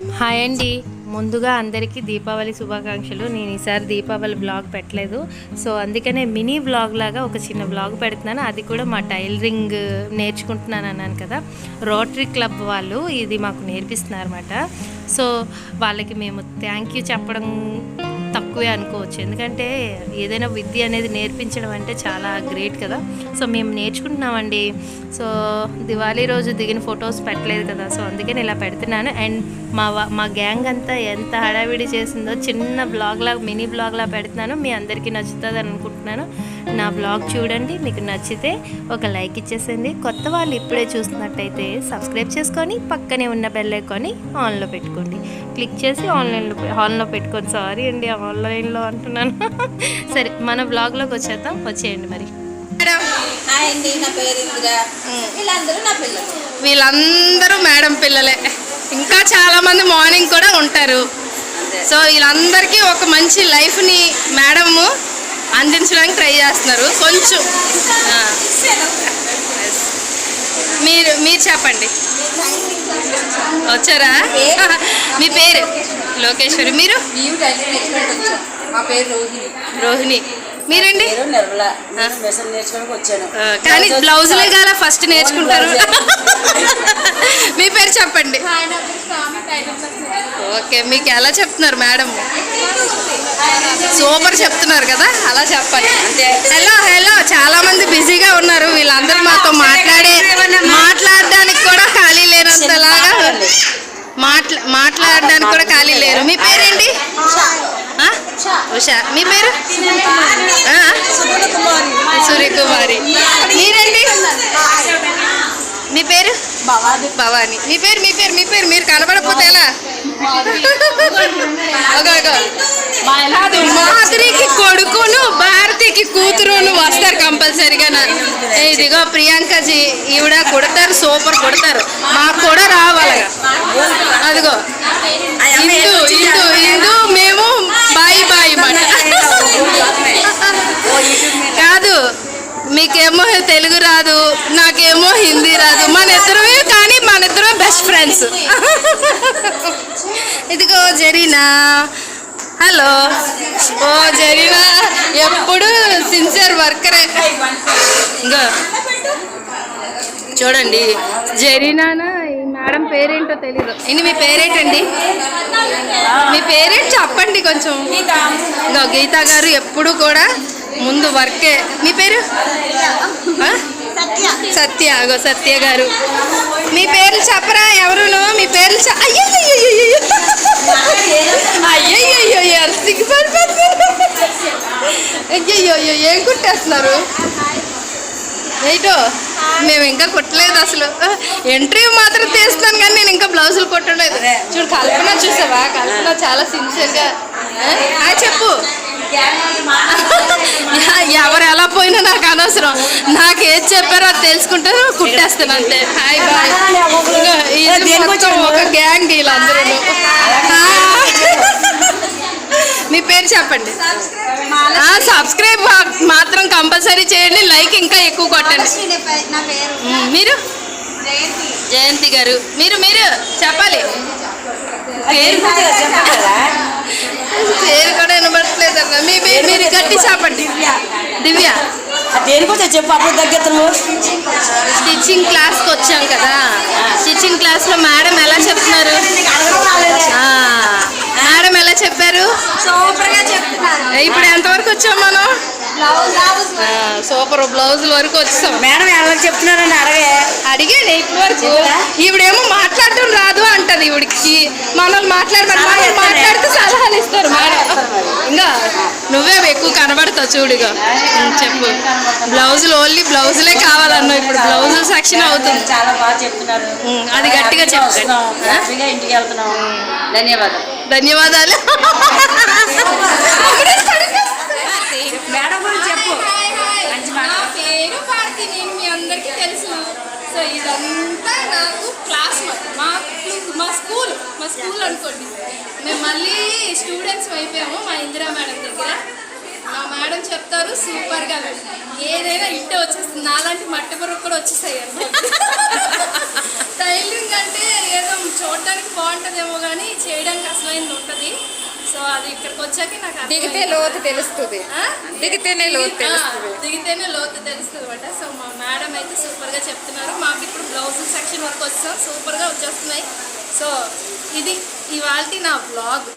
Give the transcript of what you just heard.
Hi అండి. ముందుగా అందరికీ దీపావళి శుభాకాంక్షలు. నేను ఈసారి దీపావళి బ్లాగ్ పెట్టలేదు. సో అందుకనే మినీ బ్లాగ్ లాగా ఒక చిన్న బ్లాగ్ పెడుతున్నాను. అది కూడా మా టైలరింగ్ నేర్చుకుంటున్నాను అన్నాను కదా. రోటరీ క్లబ్ వాళ్ళు ఇది మాకు నేర్పిస్తున్నారు అనమాట సో వాళ్ళకి మేము థ్యాంక్ యూ చెప్పడం ఎక్కువే అనుకోవచ్చు. ఎందుకంటే ఏదైనా విద్య అనేది నేర్పించడం అంటే చాలా గ్రేట్ కదా. సో మేము నేర్చుకుంటున్నామండి. సో దివాళీ రోజు దిగిన ఫొటోస్ పెట్టలేదు కదా. సో అందుకని ఇలా పెడుతున్నాను. అండ్ మా వా- మా గ్యాంగ్ అంతా ఎంత హడావిడి చేసిందో చిన్న బ్లాగ్లా మినీ బ్లాగ్లా పెడుతున్నాను. మీ అందరికీ నచ్చుతుంది అని అనుకుంటున్నాను. నా బ్లాగ్ చూడండి మీకు నచ్చితే ఒక లైక్ ఇచ్చేసేయండి. కొత్త వాళ్ళు ఇప్పుడే చూస్తున్నట్టయితే సబ్స్క్రైబ్ చేసుకొని పక్కనే ఉన్న బెల్ ఐకాన్ని ఆన్లో పెట్టుకోండి. క్లిక్ చేసి ఆన్లైన్లో ఆన్లో పెట్టుకోండి. సారీ అండి ఆన్లైన్లో అంటున్నాను. సరే మన బ్లాగ్లోకి వచ్చేద్దాం. వచ్చేయండి మరి. వీళ్ళందరూ మేడం పిల్లలే. ఇంకా చాలా మంది మార్నింగ్ కూడా ఉంటారు. సో వీళ్ళందరికీ ఒక మంచి లైఫ్ని మేడము అందించడానికి ట్రై చేస్తున్నారు. కొంచెం. మీరు మీరు చెప్పండి. వచ్చారా? మీ పేరు? లోకేశ్వరి. మీరు? మా పేరు రోహిణి. రోహిణి. మీరండి? కానీ బ్లౌజులే కదా ఫస్ట్ నేర్చుకుంటారు. మీ పేరు చెప్పండి. ఓకే మీకు ఎలా చెప్తున్నారు మేడం? సూపర్ చెప్తున్నారు కదా అలా చెప్పాలి. హలో హలో చాలా మంది బిజీగా ఉన్నారు. వీళ్ళందరూ మాతో మాట్లాడే మాట్లాడడానికి కూడా ఖాళీ లేనంతలాగా మాట్లా మాట్లాడడానికి కూడా ఖాళీ లేరు. మీ పేరేంటి? ఉషా మీ పేరు? సూర్యకుమారి. మీరండి మీ పేరు? భవాని. మీ పేరు మీ పేరు మీ పేరు మీరు కనబడకపోతే ఎలా? మాధురికి కొడుకును భారతికి కూతురును వస్తారు కంపల్సరిగా ఇదిగో ప్రియాంకజీ ఈవిడ కొడతారు సూపర్ కొడతారు. మాకు కూడా రావాలి అదిగో. ఇందు ఇందు ఇందు మేము తెలుగు రాదు నాకేమో హిందీ రాదు. మన ఇద్దరమే కానీ మన ఇద్దరం బెస్ట్ ఫ్రెండ్స్ ఇదిగో జరీనా. హలో. ఓ జరీనా ఎప్పుడు సిన్సియర్ వర్కరే ఇంకో చూడండి. జరీనానా ఈ మేడం పేరేంటో తెలీదు. ఇది మీ పేరేంటండి? మీ పేరేంటి చెప్పండి కొంచెం. గీతా గారు ఎప్పుడు కూడా ముందు వర్కే. మీ పేరు? సత్య. అగో సత్య గారు. మీ పేర్లు చెప్పరా? ఎవరును? మీ పేర్లు ఎంత సిగ్గుపడిపోతున్నారు అయ్యయ్యో ఏం కుట్టేస్తున్నారు? రైటో మేము ఇంకా కుట్టలేదు అసలు. ఎంట్రీ మాత్రం తీస్తాను కానీ నేను ఇంకా బ్లౌజులు కుట్టలేదు. చూడు కల్పన చూసావా? కల్పన చాలా సిన్సియర్గా చెప్పు. ఎవరు ఎలా పోయినా నాకు అనవసరం. నాకు ఏది చెప్పారో అది తెలుసుకుంటారు కుట్టేస్తాను అంతే. Hi bye. ఒక గ్యాంగ్ వీళ్ళందరూ. మీ పేరు చెప్పండి. సబ్స్క్రైబ్ మాత్రం కంపల్సరీ చేయండి. లైక్ ఇంకా ఎక్కువ కొట్టండి. మీరు? జయంతి. గారు. మీరు మీరు చెప్పాలి. మీరు గట్టి చెప్పండి దివ్య. దేనికొచ్చా చెప్పు అప్పుడు తగ్గెత్తను స్టిచ్చింగ్ క్లాస్కి వచ్చాం కదా. స్టిచ్చింగ్ క్లాస్లో మేడం ఎలా చెప్తున్నారు? మేడం ఎలా చెప్పారు? చెప్తున్నారు. ఇప్పుడు ఎంతవరకు వచ్చాం మనం? సూపర్ బ్లౌజుల వరకు వచ్చాం. మేడం ఎలా చెప్తున్నారని అడగే. అడిగాను ఇప్పటి వరకు ఈవిడేమో మాట్లాడటం రాదు అంటది ఈవిడికి. మనల్ని మాట్లాడమని మనం మాట్లాడితే సలహాలు ఇస్తారు మేడం ఇంకా నువ్వే ఎక్కువ కనబడతావు చూడుగా. చెప్పు. బ్లౌజులు ఓన్లీ బ్లౌజులే కావాలన్నావు ఇప్పుడు. బ్లౌజుల సెక్షన్ అవుతుంది. చాలా బాగా చెప్తున్నారు. అది గట్టిగా ఇంటికి వెళ్తున్నాం. ధన్యవాదాలు. ధన్యవాదాలు. మేడం గురించి చెప్పు. మంచి మాట. నా పేరు భారతి నేను మీ అందరికీ తెలుసు. సో ఇదంతా నాకు క్లాస్ మా మా స్కూల్ మా స్కూల్ అనుకోండి. మేము మళ్ళీ స్టూడెంట్స్ అయిపోయాము మా ఇందిరా మేడం దగ్గర. మా మేడం చెప్తారు సూపర్గా ఏదైనా ఇంటే వచ్చేస్తుంది. నాలాంటి మట్టి బుర్రకు కూడా వచ్చేసాయి టైలరింగ్ అంటే ఏదో చూడడానికి బాగుంటుందేమో కానీ చేయడానికి అసలైంది ఉంటుంది. సో అది ఇక్కడికి వచ్చాక నాకు. దిగితే లోతు తెలుస్తుంది? దిగితేనే లోతు తెలుస్తుంది. దిగితేనే లోతు తెలుస్తుంది అనమాట సో మా మేడం అయితే సూపర్గా చెప్తున్నారు. మాకు ఇప్పుడు బ్లౌజ్ సెక్షన్ వరకు వచ్చాం. సూపర్గా వచ్చేస్తున్నాయి. సో ఇది ఇవాళ నా బ్లాగ్